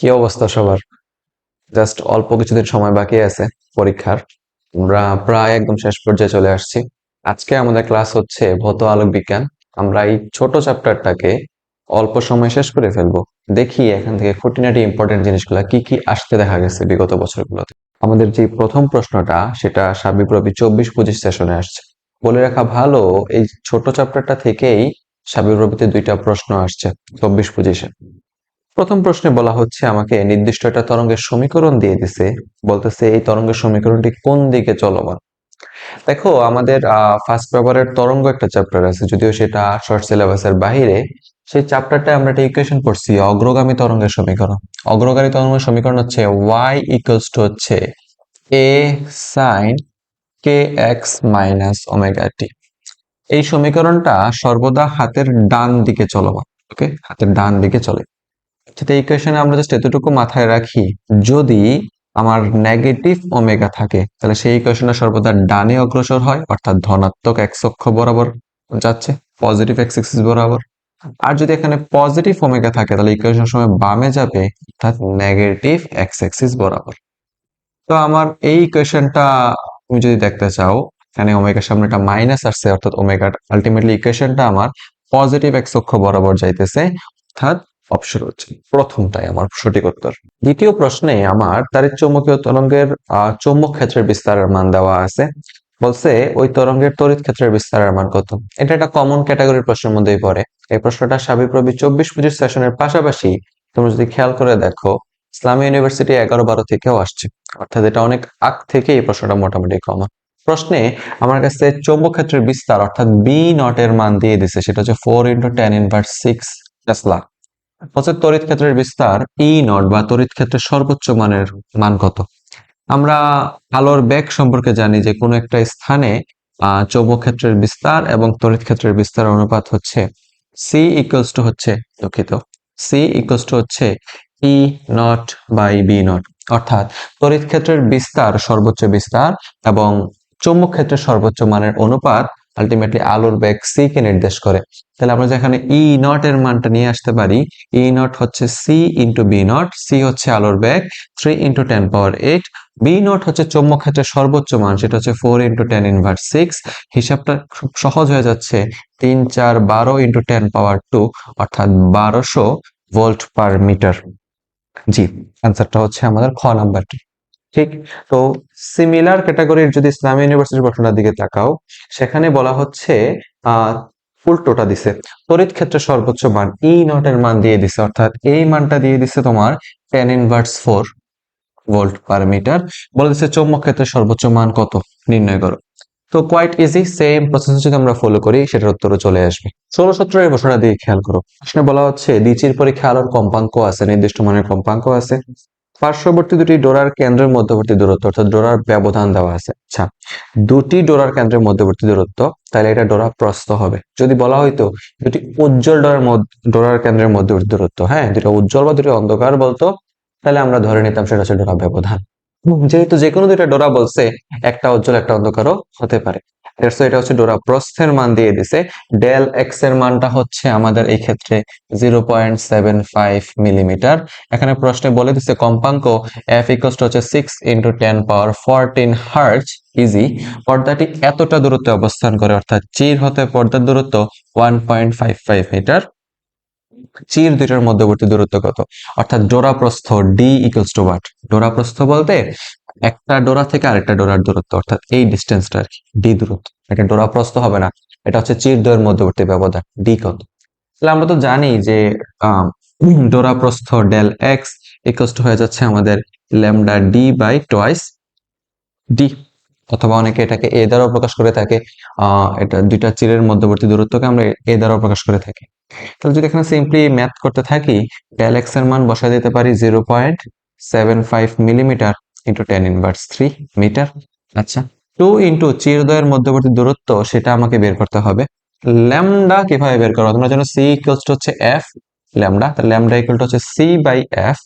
কি অবস্থা সবার? জাস্ট অল্প কিছুদিন সময় বাকি আছে পরীক্ষার। আমরা প্রায় একদম শেষ পর্যায়ে চলে আসছি। আজকে আমাদের ক্লাস হচ্ছে ভৌত আলোক বিজ্ঞান। আমরা এই ছোট চ্যাপ্টারটাকে অল্প সময় শেষ করে ফেলব। দেখি এখান থেকে খুঁটিনাটি ইম্পর্টেন্ট জিনিসগুলো কি কি আসতে দেখা গেছে বিগত বছরগুলোতে। আমাদের যে প্রথম প্রশ্নটা, সেটা সাবিপ্রবি চব্বিশ পঁচিশ সেশনে আসছে। বলে রাখা ভালো, এই ছোট চ্যাপ্টারটা থেকেই সাবিপ্রবিতে দুইটা প্রশ্ন আসছে চব্বিশ পঁচিশে। প্রথম প্রশ্নে বলা হচ্ছে, আমাকে নির্দিষ্ট একটা তরঙ্গের সমীকরণ দিয়ে দিছে। বলতেছে, এই তরঙ্গের সমীকরণটি কোন দিকে চলমান? দেখো, আমাদের ফার্স্ট পেপারের তরঙ্গ একটা চ্যাপ্টার আছে, যদিও সেটা শর্ট সিলেবাসের বাইরে সেই চ্যাপ্টারটা আমরা একটা ইকুয়েশন পড়ছি অগ্রগামী তরঙ্গের সমীকরণ। অগ্রগামী তরঙ্গের সমীকরণ হচ্ছে ওয়াই ইকুয়ালস টু হচ্ছে A sine K X minus omega T এই সমীকরণটা সর্বদা হাতের ডান দিকে চলমান ওকে হাতের ডান দিকে চলে। সেটা ইকুয়েশনে আমরা জাস্ট এতটুকু মাথায় রাখি, যদি আমার নেগেটিভ ওমেগা থাকে, তাহলে সেই ইকুয়েশনটা সর্বদা ডানে অগ্রসর হয়, অর্থাৎ ধনাত্মক এক্স অক্ষ বরাবর যাচ্ছে পজিটিভ এক্স এক্সিস বরাবর। আর যদি এখানে পজিটিভ ওমেগা থাকে, তাহলে ইকুয়েশন সময় বামে যাবে, অর্থাৎ নেগেটিভ এক্স এক্সিস বরাবর। তো আমার এই ইকুয়েশনটা তুমি যদি দেখতে চাও, এখানে ওমেগার সামনে একটা মাইনাস আসছে, অর্থাৎ ওমেগা আলটিমেটলি ইকুয়েশনটা আমার পজিটিভ এক্স অক্ষ বরাবর যাইতেছে, অর্থাৎ অপশন হচ্ছে প্রথমটাই আমার সঠিক উত্তর। দ্বিতীয় প্রশ্নে আমার তারের চৌম্বকীয় তরঙ্গের চৌম্বক ক্ষেত্রের বিস্তারের মান দেওয়া আছে। বলছে, ওই তরঙ্গের তড়িৎ ক্ষেত্রের বিস্তারের মান কত? এটা একটা কমন ক্যাটাগরির প্রশ্নের মধ্যেই পড়ে। এই প্রশ্নটা সাবিপ্রবি চব্বিশ পঁচিশ সেশনের পাশাপাশি তুমি যদি খেয়াল করে দেখো, ইসলামী ইউনিভার্সিটি এগারো বারো থেকেও আসছে। অর্থাৎ এটা অনেক আগ থেকে এই প্রশ্নটা মোটামুটি কমন প্রশ্নে আমার কাছে চৌম্বক ক্ষেত্রের বিস্তার, অর্থাৎ বি নট এর মান দিয়ে দিছে, সেটা হচ্ছে four into ten inverse six tesla হচ্ছে তড়িৎ ক্ষেত্রের বিস্তার ই নট বা তড়িৎ ক্ষেত্রের সর্বোচ্চ মানের মান কত? আমরা আলোর বেগ সম্পর্কে জানি যে কোনো একটা স্থানে চৌম্বক ক্ষেত্রের বিস্তার এবং তড়িৎ ক্ষেত্রের বিস্তার অনুপাত হচ্ছে সি ইকুয়ালস টু হচ্ছে দুঃখিত। সি ইকুয়ালস টু হচ্ছে E nought by B nought অর্থাৎ তড়িৎ ক্ষেত্রের বিস্তার সর্বোচ্চ বিস্তার এবং চৌম্বক ক্ষেত্রের সর্বোচ্চ মানের অনুপাত আলটিমেটলি আলোর বেগ সি কে নির্দেশ করে। তাহলে আমরা যেখানে ই নট এর মানটা নিয়ে আসতে পারি ই নট হচ্ছে C into B nought C হচ্ছে আলোর বেগ three into ten power eight B nought হচ্ছে চৌম্বক ক্ষেত্রের সর্বোচ্চ মান, সেটা হচ্ছে four into ten inverse six হিসাবটা খুব সহজ হয়ে যাচ্ছে, তিন, চার, বারো ইন্টু টেন পাওয়ার টু অর্থাৎ বারোশো ভোল্ট পার মিটার জি অ্যান্সারটা হচ্ছে আমাদের খ নাম্বারটি। ঠিক? তো সিমিলার ক্যাটাগরির যদি ইসলামী ইউনিভার্সিটির প্রশ্নটার দিকে তাকাও, সেখানে বলা হচ্ছে উল্টোটা দিছে। তড়িৎ ক্ষেত্রে সর্বোচ্চ মান ই নট এর মান দিয়ে দিছে। অর্থাৎ এই মানটা দিয়ে দিছে তোমার ten inverse four volt per metre বলে দিচ্ছে চৌম্বক ক্ষেত্রে সর্বোচ্চ মান কত? নির্ণয় করো। তো কোয়াইট ইজি সেম প্রসেস যদি আমরা ফলো করি, সেটার উত্তরও চলে আসবে। ষোলো সতেরো বছরটা দিয়ে খেয়াল করো। প্রশ্নে বলা হচ্ছে, দ্বিচির পরীক্ষা আলোর কম্পাঙ্ক আছে, নির্দিষ্ট মানের কম্পাঙ্ক আছে। পার্শ্ববর্তী দুটি ডোরার কেন্দ্রের মধ্যবর্তী দূরত্ব, অর্থাৎ ডোরার ব্যবধান দেওয়া আছে। আচ্ছা দুটি ডোরার কেন্দ্রের মধ্যবর্তী দূরত্ব, তাহলে এটা ডোরা প্রস্থ হবে। যদি বলা হয়তো দুটি উজ্জ্বল ডোরার ডোরার কেন্দ্রের মধ্যবর্তী দূরত্ব হ্যাঁ দুটো উজ্জ্বল বা দুটি অন্ধকার বলতো, তাহলে আমরা ধরে নিতাম সেটা হচ্ছে ডোরা ব্যবধান। যেহেতু যে কোনো দুইটা ডোরা বলছে, একটা উজ্জ্বল, একটা অন্ধকারও হতে পারে। Why এটা হচ্ছে ডোরা। প্রস্থের মান দিয়ে দিছে। ডেল এক্সের মানটা হচ্ছে আমাদের এই ক্ষেত্রে zero point seven five millimetre এখানে প্রশ্নে বলে দিছে, কম্পাঙ্ক এফ হচ্ছে six into ten power fourteen hertz easy পর্দাটি এতটা দূরত্বে অবস্থান করে, অর্থাৎ চির হতে পর্দার দূরত্ব one point five five metre চির দুইটার মধ্যবর্তী দূরত্ব কত? অর্থাৎ ডোরা প্রস্থ ডি ইকুয়ালস টু ডোরা প্রস্থ বলতে একটা ডোরা থেকে আরেকটা ডোরার দূরত্ব, অর্থাৎ এই ডিস্টেন্সটা আর কি ডি দূরত্ব। এটা ডোরা প্রস্থ হবে না, এটা হচ্ছে চির দ্বয়ের মধ্যবর্তী ব্যবধান ডি কত? তাহলে আমরা তো জানি যে ডোরা প্রস্থ ডেল এক্স ইকুয়ালস টু হয়ে যাচ্ছে আমাদের lambda D by twice D অথবা অনেকে এটাকে এ দ্বারাও প্রকাশ করে থাকে এটা দুইটা চিরের মধ্যবর্তী দূরত্বকে আমরা এ দ্বারাও প্রকাশ করে থাকি। তাহলে যদি এখানে সিম্পলি ম্যাথ করতে থাকি, ডেল এক্সের মান বসায় দিতে পারি zero point seven five millimetre into ten inverse three metre আচ্ছা টু ইন্টু চিরদ্বয়ের মধ্যবর্তী দূরত্ব সেটা আমাকে বের করতে হবে ল্যামডা কীভাবে বের করো তোমরা জানো সি ইকুয়ালস টু হচ্ছে এফ ল্যামডা তাহলে ল্যামডা ইকুয়াল টু হচ্ছে সি বাই এফ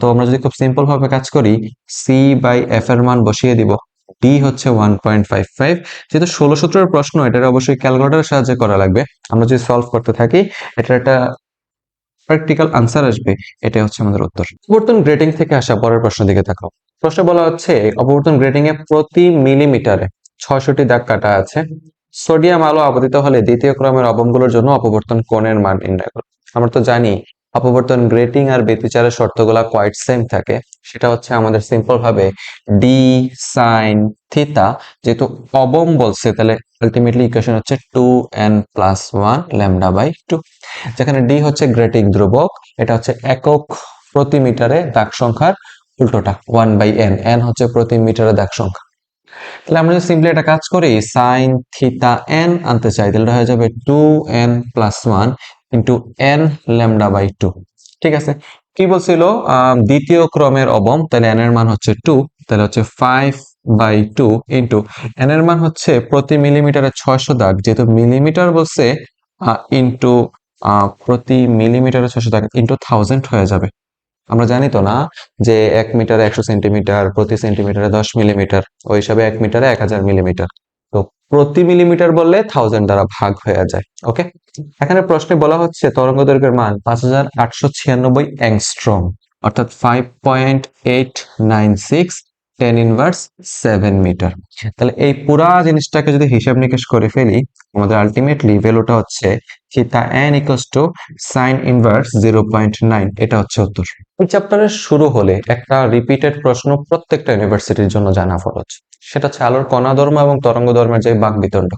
তো আমরা যদি খুব সিম্পল ভাবে কাজ করি সি বাই এফ এর মান বসিয়ে দিব ডি হচ্ছে ওয়ান পয়েন্ট ফাইভ ফাইভ যেহেতু ষোলো সূত্রের প্রশ্ন, এটার অবশ্যই ক্যালকুলেটরের সাহায্যে করা লাগবে। আমরা যদি সলভ করতে থাকি এটা একটা প্র্যাকটিক্যাল আনসার আসবে, এটাই হচ্ছে আমাদের উত্তর। অপবর্তন গ্রেডিং থেকে আসা, পরের প্রশ্ন দিকে তাকাও। প্রশ্নে বলা হচ্ছে অপবর্তন গ্রেডিং এ প্রতি মিলিমিটারে ছয়শটি দাগ কাটা আছে। সোডিয়াম আলো আপতিত হলে দ্বিতীয় ক্রমের অবমগুলোর জন্য অপবর্তন কোণের মান নির্ণয় করো আমরা তো জানি অপবর্তন গ্রেটিং আর ব্যতিচারের শর্তগুলা কোয়াইট সেম থাকে। সেটা হচ্ছে আমাদের সিম্পল ভাবে ডি সাইন থিতা যেহেতু অবম বলছে, তাহলে আলটিমেটলি ইকুয়েশন হচ্ছে two N plus one lambda by two যেখানে ডি হচ্ছে গ্রেটিং ধ্রুবক, এটা হচ্ছে একক প্রতি মিটারে দাগ সংখ্যার উল্টোটা ওয়ান বাই এন এন হচ্ছে প্রতি মিটারে দাগ সংখ্যা। তাহলে আমরা যদি সিম্পলি একটা কাজ করি সাইন থিতা এন আনতে চাই, তাহলে হয়ে যাবে two N plus one into N lambda by two ঠিক আছে? কি বলছিল? দ্বিতীয় ক্রমের অবম, তাহলে এন এর মান হচ্ছে টু তাহলে হচ্ছে five by two into N এর মান হচ্ছে প্রতি মিলিমিটারে ছয়শো দাগ, যেহেতু মিলিমিটার বলছে ইন্টু প্রতি মিলিমিটারে ছয়শো দাগ ইন্টু থাউজেন্ড হয়ে যাবে। আমরা জানি তো না যে এক মিটার একশো সেন্টিমিটার প্রতি সেন্টিমিটারে দশ মিলিমিটার ওই হিসাবে এক মিটারে এক হাজার মিলিমিটার তো প্রতি মিলিমিটার বললে থাউজেন্ড দ্বারা ভাগ হয়ে যায় ওকে এখানে প্রশ্নে বলা হচ্ছে তরঙ্গ দৈর্ঘ্যের মান পাঁচ হাজার আটশো ছিয়ানব্বই অ্যাংস্ট্রম অর্থাৎ five point eight nine six ten inverse seven metre তাহলে এই পুরা জিনিসটাকে যদি হিসাব নিকেশ করে ফেলি, আমাদের আলটিমেটলি ভ্যালুটা হচ্ছে theta N equals to sine inverse zero point nine এটা হচ্ছে উত্তর। এই চ্যাপ্টারের শুরু হলে একটা রিপিটেড প্রশ্ন প্রত্যেকটা ইউনিভার্সিটির জন্য জানা ফরজ। সেটা হচ্ছে আলোর কণা ধর্ম এবং তরঙ্গ ধর্মের যে বাক বিতণ্ড।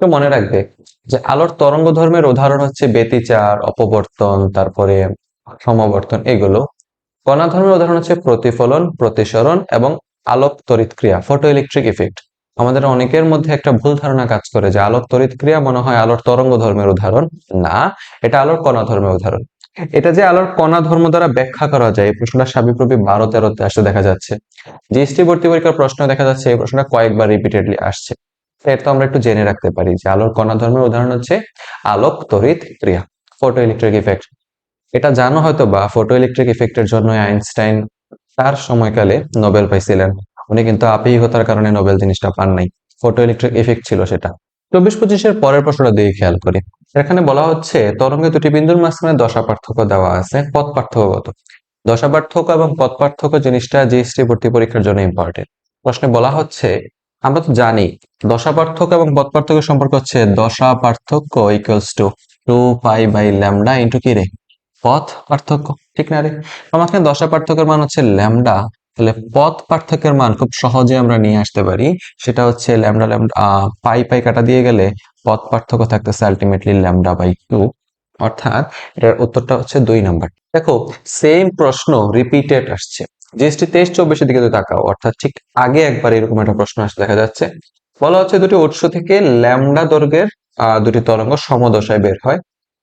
তো মনে রাখবে যে আলোর তরঙ্গ ধর্মের উদাহরণ হচ্ছে ব্যতিচার, অপবর্তন, তারপরে সমবর্তন, এগুলো কণা ধর্মের উদাহরণ হচ্ছে প্রতিফলন, প্রতিসরণ এবং আলোক তড়িৎ ক্রিয়া ফটো ইলেকট্রিক ইফেক্ট আমাদের অনেকের মধ্যে একটা ভুল ধারণা কাজ করে যে আলোক তড়িৎ ক্রিয়া মনে হয় আলোর তরঙ্গ ধর্মের উদাহরণ। না, এটা আলোর কণা ধর্মের উদাহরণ। এটা যে আলোর কণা ধর্ম দ্বারা ব্যাখ্যা করা যায়, এই প্রশ্নটা সাবিপ্রবি বারো তেরোতে আসতে দেখা যাচ্ছে। জিএসটি ভর্তি পরীক্ষার প্রশ্ন দেখা যাচ্ছে, এই প্রশ্নটা কয়েকবার রিপিটেডলি আসছে। এটা তো আমরা একটু জেনে রাখতে পারি যে আলোর কণা ধর্মের উদাহরণ হচ্ছে আলোক তড়িৎ ক্রিয়া ফটো ইলেকট্রিক ইফেক্ট এটা জানো হয়তো বা ফটো ইলেকট্রিক ইফেক্টের জন্য আইনস্টাইন তার সময়কালে নোবেল পাইছিলেন। উনি কিন্তু আপেক্ষিকতার কারণে নোবেল জিনিসটা পান নাই। ফটো ইলেকট্রিক ইফেক্ট ছিল সেটা। চব্বিশ পঁচিশের পরের প্রশ্নটা দিয়ে খেয়াল করি। এখানে বলা হচ্ছে, তরঙ্গে দুটি বিন্দুর মাঝখানে দশা পার্থক্য দেওয়া আছে, পথ পার্থক্য কত দশা পার্থক্য এবং পথ পার্থক্য জিনিসটা জিএসটি ভর্তি পরীক্ষার জন্য ইম্পর্টেন্ট প্রশ্নে বলা হচ্ছে, আমরা তো জানি, দশা পার্থক্য এবং পথ পার্থক্য সম্পর্ক হচ্ছে দশা পার্থক্য equals to two pi by lambda into কি রে? পথ পার্থক্য, ঠিক না রে? আমাকে দশা পার্থক্যের মান হচ্ছে ল্যামডা। তাহলে পথ পার্থক্যের মান খুব সহজে আমরা নিয়ে আসতে পারি। সেটা হচ্ছে ল্যামডা ল্যামডা পাই পাই কাটা দিয়ে গেলে পথ পার্থক্য থাকতেছে আলটিমেটলি ল্যামডা বাই টু অর্থাৎ এটার উত্তরটা হচ্ছে দুই নাম্বার দেখো সেম প্রশ্ন রিপিটেড আসছে। জিএসটি তেইশ চব্বিশের দিকে তাকাও। অর্থাৎ ঠিক আগে একবার এরকম একটা প্রশ্ন আসতে দেখা যাচ্ছে। বলা হচ্ছে দুটি উৎস থেকে ল্যামডা দৈর্ঘ্যের দুটি তরঙ্গ সমদশায় বের হয়।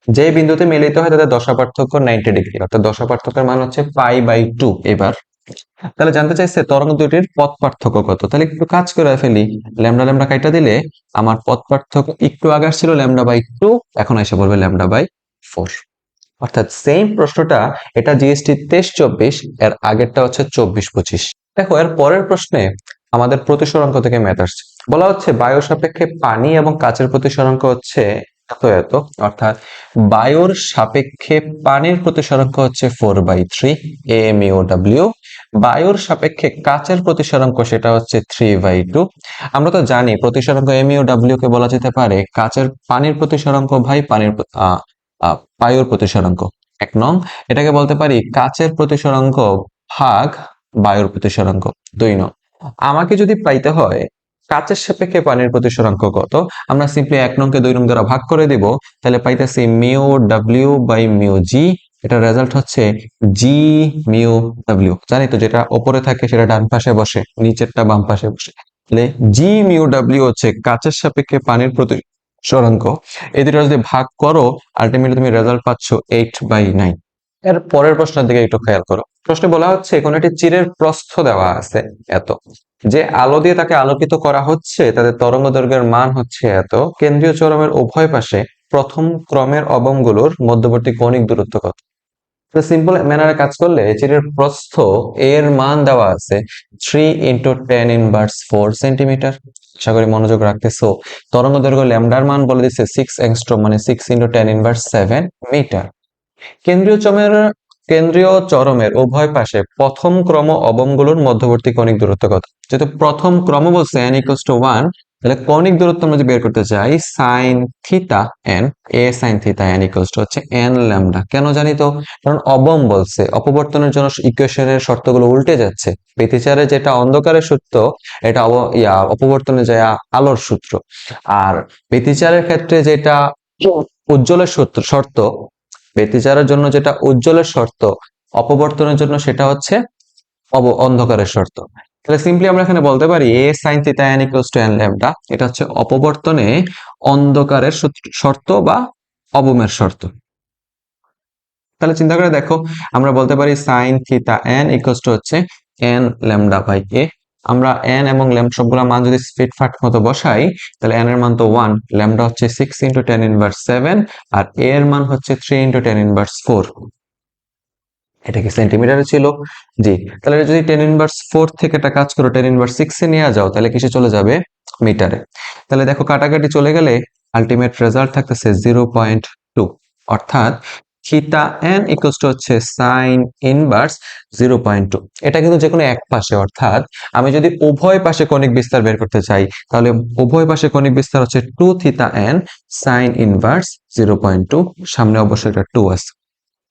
যে বিন্দুতে মিলিত হয় তাদের দশা পার্থক্য নাইনটি ডিগ্রি অর্থাৎ দশা পার্থক্যের মান হচ্ছে পাই বাই টু এবার। তাহলে জানতে চাইছে তরঙ্গ দুটির পথ পার্থক্য কত? তাহলে একটু কাজ করে ফেলি। ল্যামডা ল্যামডা কাইটা দিলে আমার পথ পার্থক্য একটু আগে ছিল ল্যামডা বাই টু এখন এসে বলবে ল্যামডা বাই ফোর অর্থাৎ সেম প্রশ্নটা, এটা জিএসটি তেইশ চব্বিশ, এর আগেরটা হচ্ছে চব্বিশ পঁচিশ। দেখো, এর পরের প্রশ্নে আমাদের প্রতিসরাঙ্ক থেকে ম্যাথ আসছে। বলা হচ্ছে বায়ু সাপেক্ষে পানি এবং কাচের প্রতিসরাঙ্ক হচ্ছে এত অর্থাৎ বায়ুর সাপেক্ষে পানির প্রতিসরাঙ্ক হচ্ছে four by three M U W বায়ুর সাপেক্ষে কাচের প্রতিসরাঙ্ক সেটা হচ্ছে থ্রি বাই টু আমরা তো জানি প্রতিসরাঙ্ক এম ইউ ডাব্লিউ কে বলা যেতে পারে কাচের পানির প্রতিসরাঙ্ক ভাই পানির বায়ুর প্রতিসরাঙ্ক এক নং, এটাকে বলতে পারি কাচের প্রতিসরাঙ্ক ভাগ বায়ুর প্রতিসরাঙ্ক দুই নং, আমাকে যদি পাইতে হয় কাচের সাপেক্ষে পানির প্রতি প্রতিসরাঙ্ক কত? আমরা সিম্পলি এক নংকে দুই নং দ্বারা ভাগ করে দিব, তাহলে পাইতেছি mu W by mu G এটা রেজাল্ট হচ্ছে জি মিউ ডাব্লিউ। জানি তো যেটা ওপরে থাকে সেটা ডান পাশে বসে, নিচেরটা বাম পাশে বসে। তাহলে জি মিউ ডাব্লিউ হচ্ছে কাচের সাপেক্ষে পানির প্রতিসরাঙ্ক এই দুটো যদি ভাগ করো আলটিমেটলি তুমি রেজাল্ট পাচ্ছ এইট বাই নাইন এর পরের প্রশ্নের দিকে একটু খেয়াল করো। প্রশ্নে বলা হচ্ছে, কোন একটি চিরের প্রস্থ দেওয়া আছে এত। যে আলো দিয়ে তাকে আলোকিত করা হচ্ছে, তাদের তরঙ্গ দৈর্ঘ্যের মান হচ্ছে এত। কেন্দ্রীয় চরমের উভয় পাশে প্রথম ক্রমের অবমগুলোর মধ্যবর্তী কৌণিক দূরত্ব কত? সিম্পল ম্যানারে কাজ করলে চিরের প্রস্থ এর মান দেওয়া আছে three into ten inverse four centimetre আশা করি মনোযোগ রাখতেছো। তরঙ্গ দৈর্ঘ্য ল্যামডার মান বলে দিচ্ছে সিক্স এংস্ট্রম মানে six into ten inverse seven metre কেন্দ্রীয় চমের কেন্দ্রীয় চরমের উভয় পাশে প্রথম ক্রম অবমগুলোর মধ্যবর্তী কণিক দূরত্ব কত? যেহেতু প্রথম ক্রম বলছে n ইকুয়ালস টু ওয়ান তাহলে কণিক দূরত্ব আমরা যদি বের করতে চাই sine theta N A sine theta N equals to হচ্ছে এন ল্যামডা কেন জানি তো? কারণ অবম বলছে অপবর্তনের জন্য ইকুয়েশনের শর্তগুলো উল্টে যাচ্ছে। ব্যতিচারে যেটা অন্ধকারের সূত্র এটা অব ইয়া অপবর্তনে যায় আলোর সূত্র। আর ব্যতিচারের ক্ষেত্রে যেটা উজ্জ্বলের সূত্র শর্ত ব্যতিচারের জন্য যেটা উজ্জ্বলের শর্ত, অপবর্তনের জন্য সেটা হচ্ছে অন্ধকারের শর্ত। তাহলে সিম্পলি আমরা এখানে বলতে পারি A sine theta N equals to N এটা হচ্ছে অপবর্তনে অন্ধকারের শর্ত বা অবমের শর্ত। তাহলে চিন্তা করে দেখো, আমরা বলতে পারি sine theta N equals to হচ্ছে এন ল্যামডা বাই এ আমরা এন এবং ল্যাম সবগুলো মান যদি স্পিড ফাট মতো বসাই, তাহলে এন এর মান তো ওয়ান ল্যামডা হচ্ছে six into ten inverse seven R A এর মান হচ্ছে three into ten inverse four এটা কি সেন্টিমিটারে ছিল। জি, তাহলে যদি টেন ইনভার্স ফোর থেকে একটা কাজ করো টেন ইনভার্স সিক্সে নিয়ে যাও, তাহলে কিসে চলে যাবে? মিটারে তাহলে দেখো কাটাকাটি চলে গেলে আলটিমেট রেজাল্ট থাকতেছে জিরো পয়েন্ট টু অর্থাৎ থিটা এন ইকুয়ালস টু হচ্ছে sine inverse zero point two এটা কিন্তু যে কোনো এক পাশে, অর্থাৎ আমি যদি উভয় পাশে কণিক বিস্তার বের করতে চাই, তাহলে উভয় পাশে কণিক বিস্তার হচ্ছে two theta N sine inverse zero point two সামনে অবশ্যই একটা টু আছে।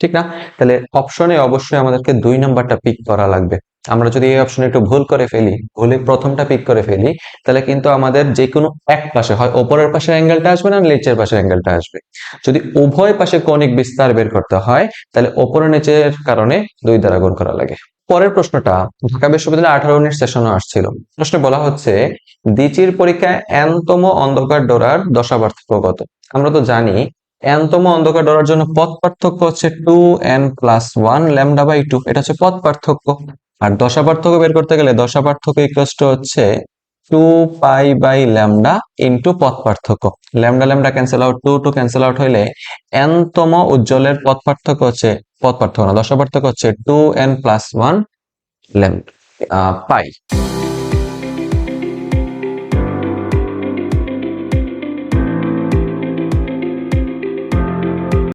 ঠিক না? তাহলে অপশনে অবশ্যই আমাদেরকে দুই নাম্বারটা পিক করা লাগবে। আমরা যদি এই অপশনে একটু ভুল করে ফেলি, ভুলে প্রথমটা পিক করে ফেলি, তাহলে কিন্তু আমাদের যে কোনো এক পাশে হয়, ওপরের পাশের অ্যাঙ্গেলটা আসবে না, নিচের পাশের অ্যাঙ্গেলটা আসবে। যদি উভয় পাশে কৌণিক বিস্তার বের করতে হয়, তাহলে ওপরে নিচের কারণে দুই দ্বারা গুণ করা লাগে। পরের প্রশ্নটা, ঢাকা বিশ্ববিদ্যালয়ে আঠারো উনিশ সেশনে আসছিল। প্রশ্নে বলা হচ্ছে দ্বিচির পরীক্ষায় এনতম অন্ধকার ডোরার দশাপার্থক্য কত? আমরা তো জানি, এনতম অন্ধকার ডোরার জন্য পথ পার্থক্য হচ্ছে two N plus one lambda by two এটা হচ্ছে পথ পার্থক্য। আর দশা পার্থক্য বের করতে গেলে দশা পার্থক্য ইকুয়াল হচ্ছে two pi by lambda into পথ পার্থক্য। Lambda lambda cancel out, two two cancel out হইলে এনতম উজ্জ্বলের পথ পার্থক্য হচ্ছে, পথ পার্থক্য না দশা পার্থক্য হচ্ছে টু এন প্লাস ওয়ান ল্যাম পাই।